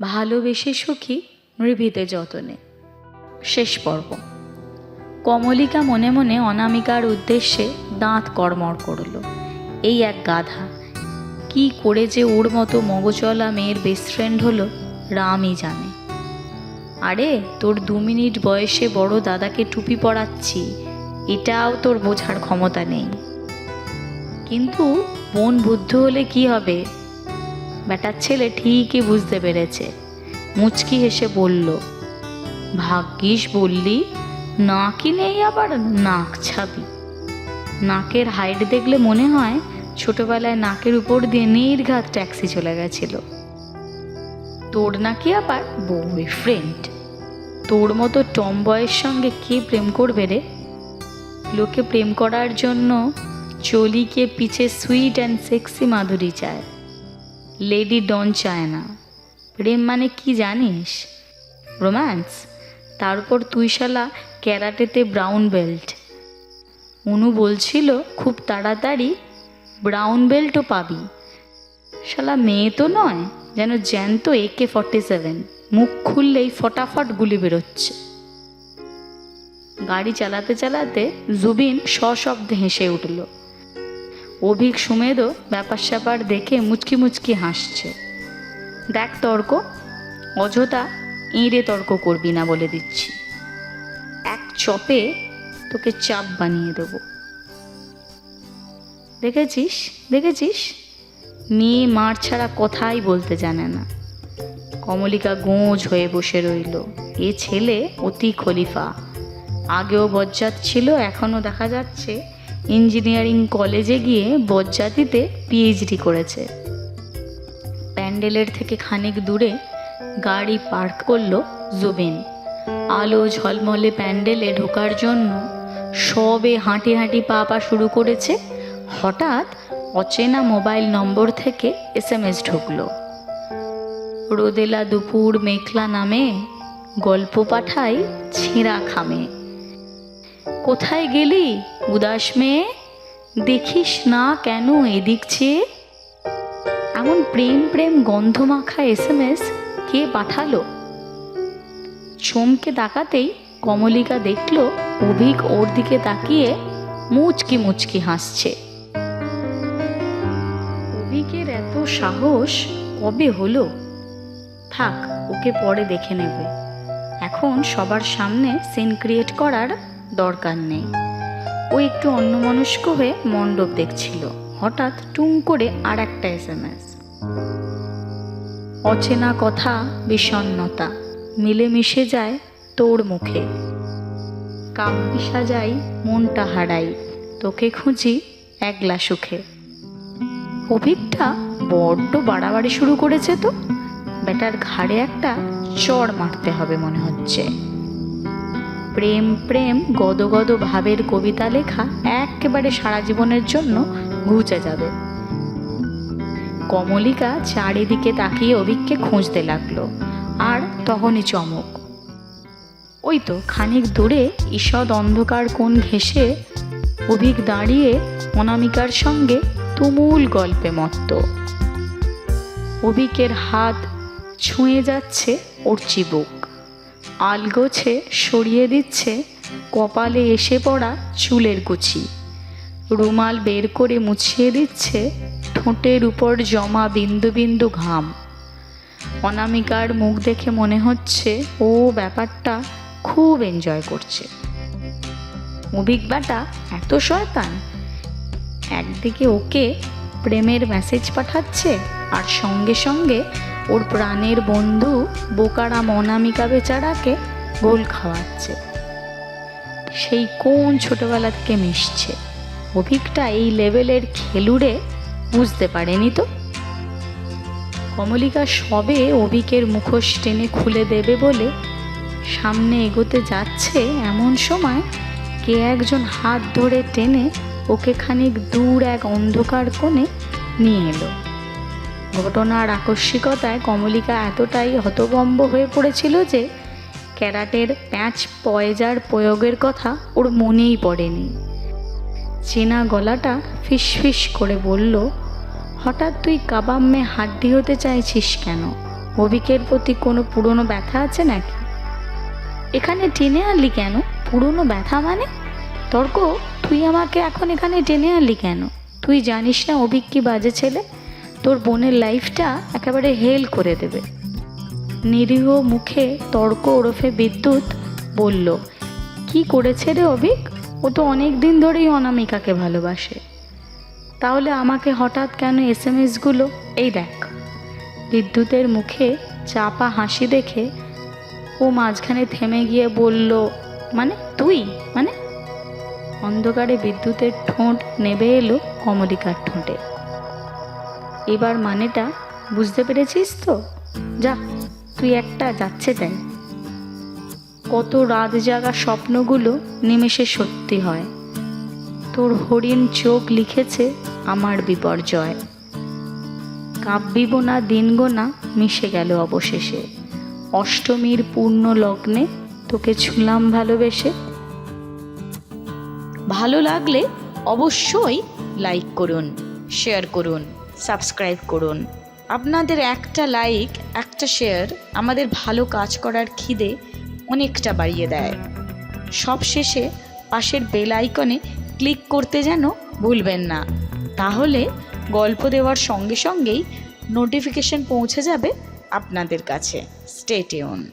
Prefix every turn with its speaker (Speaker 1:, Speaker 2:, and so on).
Speaker 1: ভালোবেসে সুখী নৃভিতে যতনে। শেষ পর্ব। কমলিকা মনে মনে অনামিকার উদ্দেশ্যে দাঁত কড়মড় করল। এই এক গাধা। কি করে যে ওর মতো মগচলা মেয়ের বেস্ট ফ্রেন্ড হলো, রামই জানে। আরে, তোর দু মিনিট বয়সে বড় দাদাকে টুপি পরাচ্ছি, এটাও তোর বোঝার ক্ষমতা নেই। কিন্তু বোন বুদ্ধ হলে কি হবে? বেটার ছেলে ঠিকই বুঝতে পেরেছে। মুচকি হেসে বলল, ভাগ্যিস বললি নাকি নেই আবার, নাক ছাবি। নাকের হাইট দেখলে মনে হয় ছোটবেলায় নাকের উপর দিয়ে নির্ঘাত ট্যাক্সি চলে গেছিল। তোর নাকি আবার বয়ফ্রেন্ড? তোর মতো টম বয়ের সঙ্গে কে প্রেম করবে রে? লোকে প্রেম করার জন্য চলিকে পিছে সুইট অ্যান্ড সেক্সি মাধুরী চায়। লেডি ডন চায় না প্রেম মানে কি জানিস? রোম্যান্স তার উপর তুই শালা ক্যারাটেতে ব্রাউন বেল্ট অনু বলছিল, খুব তাড়াতাড়ি ব্রাউন বেল্টও পাবি। শালা মেয়ে তো নয়, যেন জ্যান্ত একে ফর্টি সেভেন মুখ খুললেই ফটাফট গুলি বেরোচ্ছে। গাড়ি চালাতে চালাতে জুবিন সশব্দে হেসে উঠল। অভিক সুমেদও ব্যাপার স্যাপার দেখে মুচকি মুচকি হাসছে। দেখ তর্ক, অযথা ইঁড়ে তর্ক করবি না বলে দিচ্ছি। এক চপে তোকে চাপ বানিয়ে দেব। দেখেছিস? দেখেছিস? মেয়ে মার ছাড়া কথাই বলতে জানে না। কমলিকা গোঁজ হয়ে বসে রইল। এ ছেলে অতি খলিফা। আগেও বজ্জাত ছিল, এখনও দেখা যাচ্ছে ইঞ্জিনিয়ারিং কলেজে গিয়ে বজ্জাতিতে পিএইচডি করেছে। প্যান্ডেলের থেকে খানিক দূরে গাড়ি পার্ক করল জুবিন। আলো ঝলমলে প্যান্ডেলে ঢোকার জন্য সবে হাঁটি হাঁটি পা পা শুরু করেছে। হঠাৎ অচেনা মোবাইল নম্বর থেকে এস এম এস ঢুকলো। রোদেলা দুপুর মেঘলা নামে গল্প পাঠাই ছেঁড়া খামে। কোথায় গেলি, উদাস মেয়ে? দেখিস না কেন এদিক চেয়ে? এমন প্রেম প্রেম গন্ধ মাখা এস এম এস কে পাঠালো? চমকে তাকাতেই কমলিকা দেখল, অভিক ওর দিকে তাকিয়ে মুচকি মুচকি হাসছে। অভিকের এত সাহস কবে হলো? থাক, ওকে পরে দেখে নেবে। এখন সবার সামনে সিন ক্রিয়েট করার দরকার নেই। ও একটু অন্যমনস্ক হয়ে মণ্ডপ দেখছিল। হঠাৎ টুং করে আর একটা এস এম এস। অচেনা কথা বিষণ্নতা মিলেমিশে যায় তোর মুখে। কাব্যি সাজাই মনটা হারাই, তোকে খুঁজি একলা সুখে। অভিকটা বড্ড বাড়াবাড়ি শুরু করেছে তো। বেটার ঘাড়ে একটা চড় মারতে হবে মনে হচ্ছে। প্রেম প্রেম গদগদ ভাবের কবিতা লেখা একেবারে সারা জীবনের জন্য ঘুচে যাবে। কমলিকা চারিদিকে তাকিয়ে অভিককে খুঁজতে লাগল, আর তখনই চমক। ওই তো খানিক দূরে ঈষদ অন্ধকার কোণ ঘেঁষে অভিক দাঁড়িয়ে অনামিকার সঙ্গে তুমুল গল্পে মত্ত। অভিকের হাত ছুঁয়ে যাচ্ছে ওর চিবুক আলগোছে সরিয়ে দিচ্ছে কপালে এসে পড়া চুলের কুচি। রুমাল বের করে মুছিয়ে দিচ্ছে ঠোঁটের উপর জমা বিন্দু বিন্দু ঘাম। অনামিকার মুখ দেখে মনে হচ্ছে ও ব্যাপারটা খুব এনজয় করছে। অভিজ্ঞাটা এত শয়তান। একদিকে ওকে প্রেমের মেসেজ পাঠাচ্ছে আর সঙ্গে সঙ্গে ওর প্রাণের বন্ধু বোকারা মনামিকা বেচারাকে গোল খাওয়াচ্ছে। সেই কোন ছোটবেলা থেকে মিশছে? অভিকটা এই লেভেলের খেলুড়ে বুঝতে পারেনি তো? কমলিকা সবে অভিকের মুখোশ টেনে খুলে দেবে বলে সামনে এগোতে যাচ্ছে এমন সময় কে একজন হাত ধরে টেনে ওকে খানিক দূর এক অন্ধকার কোণে নিয়ে এলো। ঘটনার আকস্মিকতায় কমলিকা এতটাই হতবম্ব হয়ে পড়েছিল যে ক্যারাটের প্যাঁচ পয়জার প্রয়োগের কথা ওর মনেই পড়েনি। চেনা গলাটা ফিস করে বলল, হঠাৎ তুই কাবাম্মে হাড্ডি হতে চাইছিস কেন? অভিকের প্রতি কোনো পুরনো ব্যথা আছে নাকি? এখানে টেনে আনলি কেন? পুরনো ব্যথা মানে? তর্ক, তুই আমাকে এখন এখানে টেনে আনলি কেন? তুই জানিস না অভিক কি বাজে ছেলে? তোর বোনের লাইফটা একেবারে হেল করে দেবে। নিরীহ মুখে তর্ক ওরফে বিদ্যুৎ বলল, কি করেছে রে অভিক? ও তো অনেক দিন ধরেই অনামিকাকে ভালোবাসে। তাহলে আমাকে হঠাৎ কেন এস এম এসগুলো এই দেখ। বিদ্যুতের মুখে চাপা হাসি দেখে ও মাঝখানে থেমে গিয়ে বলল মানে তুই? মানে? অন্ধকারে বিদ্যুতের ঠোঁট নেবে এলো কমলিকার ঠোঁটে। এবার মানেটা বুঝতে পেরেছিস তো? যা, তুই একটা যাচ্ছে তাই কত রাত জাগা স্বপ্নগুলো নিমেষে সত্যি হয়। তোর হরিণ চোখ লিখেছে আমার বিপর্যয়। কাব্যিব না দিন গোনা মিশে গেল অবশেষে। অষ্টমীর পূর্ণ লগ্নে তোকে ছুলাম ভালোবেসে। ভালো লাগলে অবশ্যই লাইক করুন, শেয়ার করুন। সাবস্ক্রাইব করুন। আপনাদের একটা লাইক, একটা শেয়ার আমাদের ভালো কাজ করার খিদে অনেকটা বাড়িয়ে দেয়। সব শেষে পাশের বেল আইকনে ক্লিক করতে যেন ভুলবেন না। তাহলে গল্প দেওয়ার সঙ্গে সঙ্গেই নোটিফিকেশন পৌঁছে যাবে আপনাদের কাছে। Stay tune